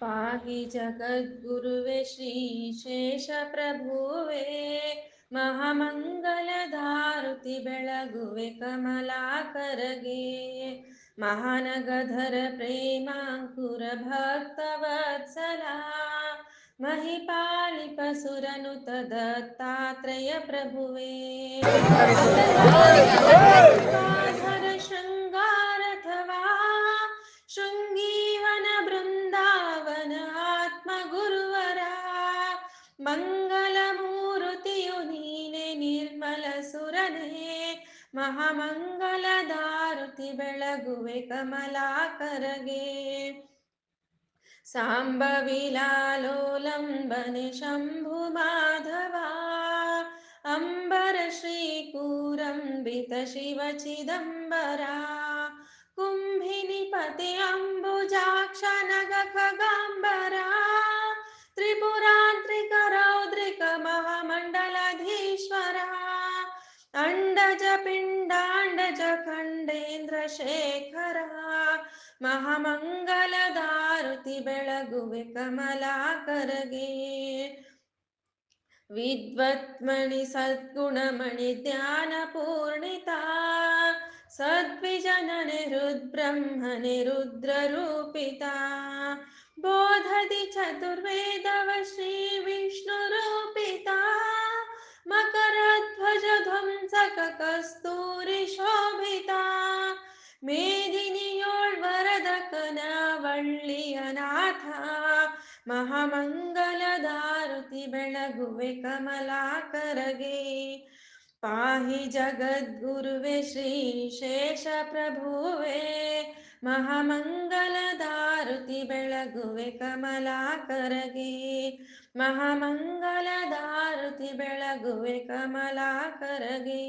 पाहि जगद्गुरुवे श्रीशेषप्रभुवे महामङ्गलधारुति बेळगुवे कमलाकरगे महानगधर प्रेमाङ्कुर भक्तवत्सला महिपालिपसुरनुत दत्तात्रय प्रभुवे ಸುರನೇ ಮಹಾಮಂಗಲ ದಾರುತಿ ಬೆಳಗುವೆ ಕಮಲಾಕರಗೆ. ಸಾಂಬವಿಲಾಲೋಲಂಬನೆ ಶಂಭು ಮಾಧವ, ಅಂಬರ ಶ್ರೀಕೂರಂಬಿತ ಶಿವ ಚಿದಂಬರ ಕುಂಭಿನಿ ಪತಿ ಅಂಬುಜಾಕ್ಷ अण्डज पिण्डाण्डज खण्डेन्द्रशेखरः महामङ्गलदारुतिबेळगुवि बेळगुवे कमलाकरगे विद्वत्मणि सद्गुणमणि ध्यानपूर्णिता सद्विजननिरुद्ब्रह्म रुद्ररूपिता बोधति चतुर्वेदव श्री ಕಸ್ತೂರಿ ಶೋಭಿತ, ಮೇದಿನಿಯೋಳ್ ವರದ ಕನವಳ್ಳಿಯ ನಾಥ ಮಹಾಮಂಗಲ ದಾರುತಿ ಬೆಳಗುವೆ ಕಮಲಾಕರಗೆ. ಪಾಹಿ ಜಗದ್ಗುರುವೆ ಶ್ರೀ ಶೇಷ ಪ್ರಭುವೆ ಮಹಾಮಂಗಲ ದಾರುತಿ ಬೆಳಗುವೆ ಕಮಲಾಕರಗೆ. ಮಹಾಮಂಗಲ ದಾರುತಿ ಬೆಳಗುವೆ ಕಮಲಾಕರಗೆ.